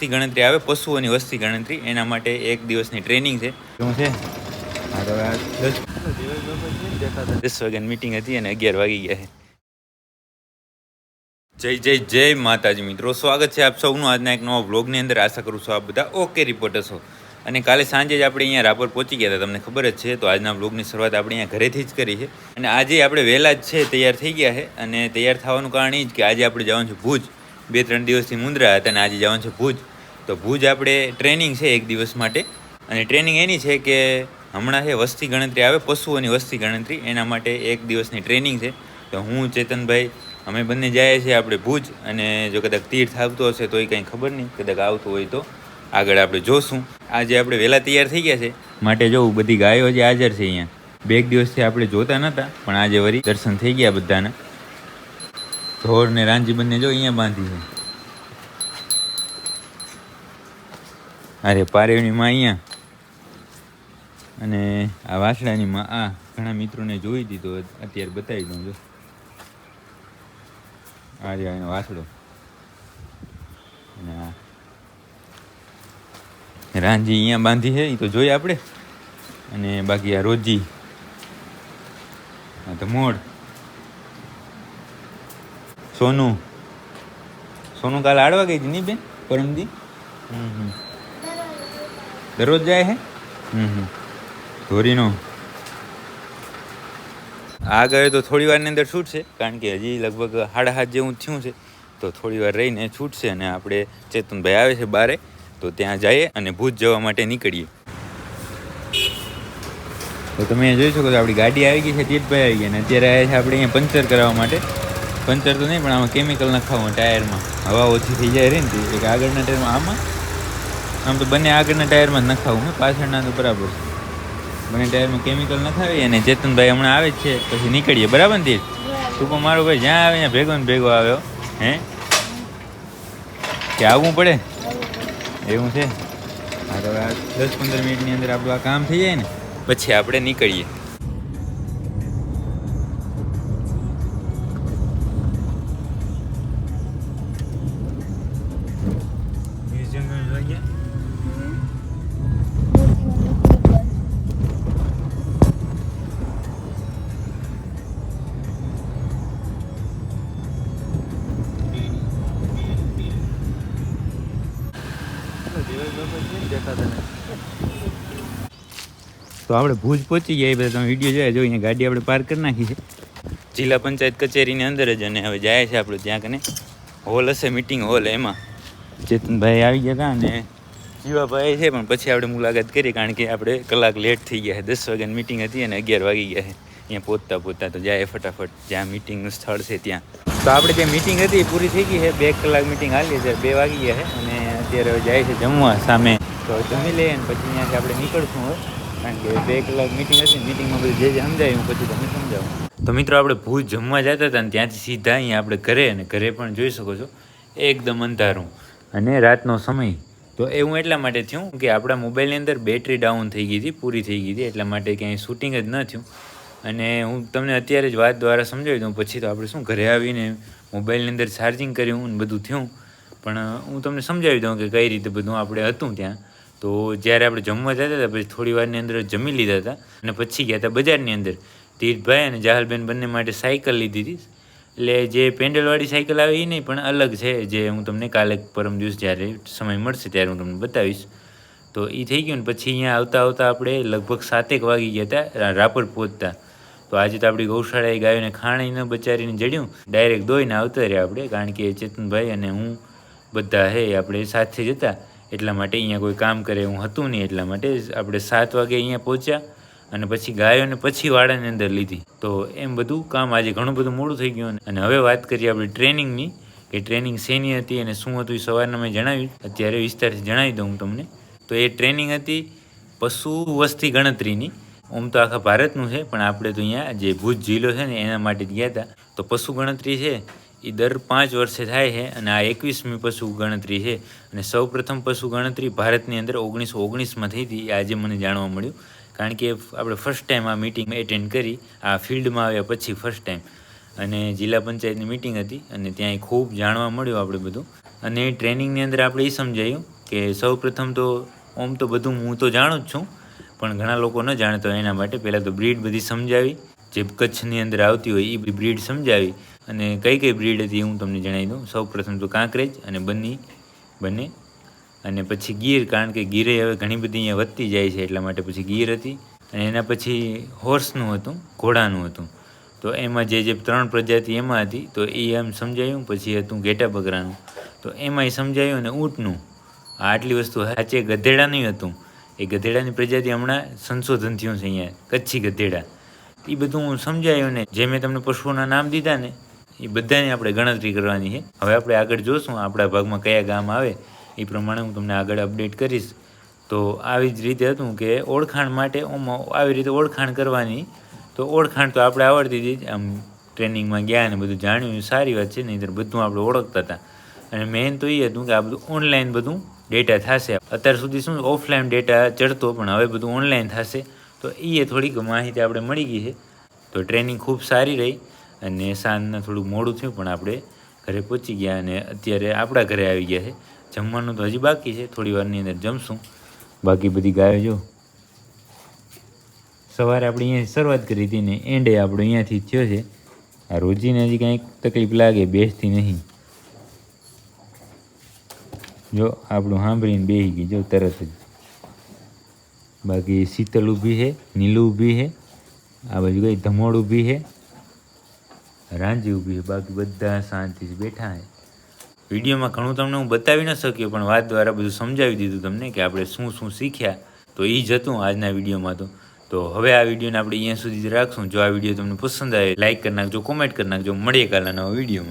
વસ્તી ગણતરી આવે, પશુઓની વસ્તી ગણતરી, એના માટે એક દિવસની ટ્રેનિંગ છે. શું છે? દસ વાગ્યાની મીટિંગ હતી અને અગિયાર વાગી ગયા છે. જય જય જય માતાજી મિત્રો. સ્વાગત છે આપ સૌનું આજના એક નવા વ્લોગની અંદર. આશા કરું છું આપ બધા ઓકે રિપોર્ટર છો. અને કાલે સાંજે જ આપણે અહીંયા રાપર પહોંચી ગયા હતા, તમને ખબર જ છે. તો આજના વ્લોગની શરૂઆત આપણે અહીંયા ઘરેથી જ કરી છે. અને આજે આપણે વહેલા જ છે, તૈયાર થઈ ગયા છે. અને તૈયાર થવાનું કારણ એ જ કે આજે આપણે જવાનું છે ભુજ. બે, ત્રણ દિવસથી મુંદ્રા હતા અને આજે જવાનું છે ભુજ. તો ભુજ આપણે ટ્રેનિંગ છે એક દિવસ માટે. અને ટ્રેનિંગ એની છે કે હમણાં છે વસ્તી ગણતરી આવે, પશુઓની વસ્તી ગણતરી. એના માટે એક દિવસની ટ્રેનિંગ છે. તો હું, ચેતનભાઈ, અમે બંને જઈએ છીએ આપણે ભુજ. અને જો કદાચ તીર્થ આવતો હશે તો એ કંઈ ખબર નહીં. કદાચ આવતું હોય તો આગળ આપણે જોશું. આજે આપણે વહેલા તૈયાર થઈ ગયા છે. માટે જોવું બધી ગાયો જે હાજર છે અહીંયા, બે દિવસથી આપણે જોતા નહોતા, પણ આજે વળી દર્શન થઈ ગયા બધાના. ઢોર ને રાંજી બંને જો અહીંયા બાંધી છે. અરે પારેવની માં અહીંયા. અને આ વાસડાની માં આ ઘણા મિત્રોને જોઈ દીધો, અત્યારે બતાવી દઉં જો. આ રહ્યો એનો વાસડો. અને આ રાંજી અહીંયા બાંધી છે એ તો જોઈએ આપણે. અને બાકી આ રોજી. આ તો મોડ સોનું. સોનું કાલ આડવા ગઈ હતી નહીં બેન, પરમદી? હમ હમ. દરરોજ જાય છે હમ ધોરીનો. આ ગયો તો થોડી વારની અંદર છૂટશે, કારણ કે હજી લગભગ સાડા હાથ જેવું થયું છે. તો થોડી વાર રહીને છૂટશે અને આપણે ચેતનભાઈ આવે છે બારે, તો ત્યાં જઈએ અને ભૂજ જવા માટે નીકળીએ. તો તમે જોઈ શકો છો, આપણી ગાડી આવી ગઈ છે, તીર્થભાઈ આવી ગયા અને અત્યારે આવ્યા છે આપણે અહીંયા પંચર કરાવવા માટે. પંચર તો નહીં, પણ આમાં કેમિકલ નખાવું ટાયરમાં. હવા ઓછી થઈ જાય રહી ને એક આગળના ટાયરમાં આમાં આમ તો બંને આગળના ટાયરમાં જ નખાવું ને પાછળના તો બરાબર બંને ટાયરમાં કેમિકલ નખાવી અને ચેતનભાઈ હમણાં આવે જ છે, પછી નીકળીએ. બરાબર ને તીર્થ તું મારો ભાઈ જ્યાં આવે ત્યાં ભેગો ને ભેગો આવ્યો હે. કે આવવું પડે? એવું છે? હા, તો દસ પંદર મિનિટની અંદર આપણું આ કામ થઈ જાય ને, પછી આપણે નીકળીએ. તો આપણે ભુજ પહોંચી ગયા. એ બધા તમે વીડિયો જોયા જો, અહીંયા ગાડી આપણે પાર્ક કરી નાખી છે. જિલ્લા પંચાયત કચેરીની અંદર જ અને હવે જાય છે આપણે ત્યાં કને. હોલ હશે મિટિંગ હોલ એમાં. ચેતનભાઈ આવી ગયા હતા અને જીવાભાઈ છે, પણ પછી આપણે મુલાકાત કરી, કારણ કે આપણે કલાક લેટ થઈ ગયા છે. દસ વાગ્યાની મિટિંગ હતી અને અગિયાર વાગી ગયા છે. અહીંયા પહોંચતા પહોંચતા તો જાય ફટાફટ. જ્યાં મિટિંગનું સ્થળ છે ત્યાં. તો આપણે જે મિટિંગ હતી પૂરી થઈ ગઈ છે. બે કલાક મિટિંગ હાલી છે, બે વાગી ગયા છે. અને અત્યારે જાય છે જમવા સામે. તો જમી લઈએ અને પછી અહીંયાથી આપણે નીકળશું હવે. કારણ કે બે કલાક મિટિંગ હતી મિટિંગમાં બધું જે જે સમજાયું પછી તમને સમજાવું. તો મિત્રો, આપણે ભૂજ જમવા જતા હતા ને ત્યાંથી સીધા અહીંયા આપણે ઘરે અને ઘરે પણ જોઈ શકો છો, એકદમ અંધારું. અને રાતનો સમય. તો એવું એટલા માટે થયું કે આપણા મોબાઈલની અંદર બેટરી ડાઉન થઈ ગઈ હતી, પૂરી થઈ ગઈ હતી, એટલા માટે ક્યાંય શૂટિંગ જ ન થયું. અને હું તમને અત્યારે જ વાત દ્વારા સમજાવી દઉં, પછી તો આપણે શું ઘરે આવીને મોબાઈલની અંદર ચાર્જિંગ કર્યું ને બધું થયું. પણ હું તમને સમજાવી દઉં કે કઈ રીતે બધું આપણે હતું ત્યાં. તો જ્યારે આપણે જમવા જતા હતા, પછી થોડી વારની અંદર જમી લીધા હતા અને પછી ગયા હતા બજારની અંદર. તીર્થભાઈ અને જાહલબેન બંને માટે સાયકલ લીધી હતી. એટલે જે પેન્ડલવાળી સાયકલ આવે એ નહીં, પણ અલગ છે, જે હું તમને કાલે પરમ દિવસ જ્યારે સમય મળશે ત્યારે હું તમને બતાવીશ. તો એ થઈ ગયું ને પછી અહીંયા આવતા આવતા આપણે લગભગ સાતેક વાગી ગયા હતા રાપર પહોંચતા. તો આજે તો આપણી ગૌશાળાએ ગાયોને ખાણી ન બચારીને જડ્યું. ડાયરેક્ટ દોઈને આવતા રહ્યા આપણે, કારણ કે ચેતનભાઈ અને હું બધા હે આપણે સાથે જ હતા. એટલા માટે અહીંયા કોઈ કામ કરે હું હતું નહીં, એટલા માટે આપણે સાત વાગે અહીંયા પહોંચ્યા અને પછી ગાયોને પછી વાડાની અંદર લીધી. તો એમ બધું કામ આજે ઘણું બધું મોડું થઈ ગયું અને હવે વાત કરીએ આપણે ટ્રેનિંગની, કે ટ્રેનિંગ શેની હતી અને શું હતું એ સવારના મેં જણાવ્યું. અત્યારે વિસ્તારથી જણાવી દઉં હું તમને. તો એ ટ્રેનિંગ હતી પશુ વસ્તી ગણતરીની. આમ તો આખા ભારતનું છે, પણ આપણે તો અહીંયા જે ભુજ જિલ્લો છે ને, એના માટે જ ગયા હતા. તો પશુ ગણતરી છે એ દર પાંચ વર્ષે થાય છે અને આ એકવીસમી પશુ ગણતરી છે. અને સૌ પ્રથમ પશુ ગણતરી ભારતની અંદર ઓગણીસો ઓગણીસમાં થઈ હતી. આજે મને જાણવા મળ્યું. કારણ કે આપણે ફર્સ્ટ ટાઈમ આ મિટિંગ એટેન્ડ કરી. આ ફિલ્ડમાં આવ્યા પછી ફર્સ્ટ ટાઈમ અને જિલ્લા પંચાયતની મિટિંગ હતી અને ત્યાં ખૂબ જાણવા મળ્યું આપણે બધું. અને ટ્રેનિંગની અંદર આપણે એ સમજાયું કે સૌ પ્રથમ તો ઓમ તો બધું હું તો જાણું જ છું. પણ ઘણા લોકો ન જાણતા હોય એના માટે પહેલાં તો બ્રીડ બધી સમજાવી. જે કચ્છની અંદર આવતી હોય એ બ્રીડ સમજાવી. અને કઈ કઈ બ્રીડ હતી હું તમને જણાવી દઉં. સૌ પ્રથમ તો કાંકરેજ અને બની બંને. અને પછી ગીર, કારણ કે ગીરે હવે ઘણી બધી અહીંયા વધતી જાય છે એટલા માટે પછી ગીર હતી. અને એના પછી હોર્સનું હતું, ઘોડાનું હતું. તો એમાં જે જે ત્રણ પ્રજાતિ એમાં હતી, તો એ એમ સમજાયું, પછી હતું ઘેટા બકરાનું તો એમાંય સમજાયું અને ઊંટનું. આ આટલી વસ્તુ સાચે ગધેડાનું હતું. એ ગધેડાની પ્રજાતિ હમણાં સંશોધન થયું છે અહીંયા, કચ્છી ગધેડા. એ બધું સમજાયું ને, જે મેં તમને પશુઓના નામ દીધા ને એ બધાની આપણે ગણતરી કરવાની છે. હવે આપણે આગળ જોશું આપણા ભાગમાં કયા ગામ આવે, એ પ્રમાણે હું તમને આગળ અપડેટ કરીશ. તો આવી જ રીતે હતું કે ઓળખાણ માટે આવી રીતે ઓળખાણ કરવાની, તો ઓળખાણ તો આપણે આવડતી હતી આમ ટ્રેનિંગમાં ગયા અને બધું જાણ્યું સારી વાત છે નહીં બધું આપણે ઓળખતા હતા. અને મેઇન તો એ હતું કે આ બધું ઓનલાઈન બધું ડેટા થશે. અત્યાર સુધી શું ઓફલાઈન ડેટા ચડતો, પણ હવે બધું ઓનલાઈન થશે. તો એ થોડીક માહિતી આપણે મળી ગઈ છે. તો ટ્રેનિંગ ખૂબ સારી રહી. અને સાંજના થોડું મોડું થયું, પણ આપણે ઘરે પહોંચી ગયા અને અત્યારે આપણા ઘરે આવી ગયા છે. જમવાનું તો હજી બાકી છે, થોડી વારની અંદર જમશું. બાકી બધી ગાયો જો. સવારે આપણે અહીંયા શરૂઆત કરી હતી ને એન્ડે આપણો અહીંયાથી થયો છે. આ રોજીને હજી કંઈક તકલીફ લાગે, બેસતી નહીં. જો, આપણું સાંભળીને બેસી ગઈ, જો, તરત જ. બાકી શીતલ ઊભી છે, નીલું ઊભી છે, આ બાજુ કઈ ધમોડ ઊભી છે. રાંજી ઊભી છે. બાકી બધા શાંતિથી બેઠા છે. વિડીયોમાં ઘણું તમને હું બતાવી ન શક્યો, પણ વાત દ્વારા બધું સમજાવી દીધું તમને કે આપણે શું શું શીખ્યા. તો એ જ હતું આજના વિડીયોમાં તો. તો હવે આ વિડીયોને આપણે અહીંયા સુધી જ રાખશું. જો આ વીડિયો તમને પસંદ આવે લાઇક કરી નાખજો, કોમેન્ટ કરી નાખજો. મળીએ કાલના નવા વિડીયોમાં.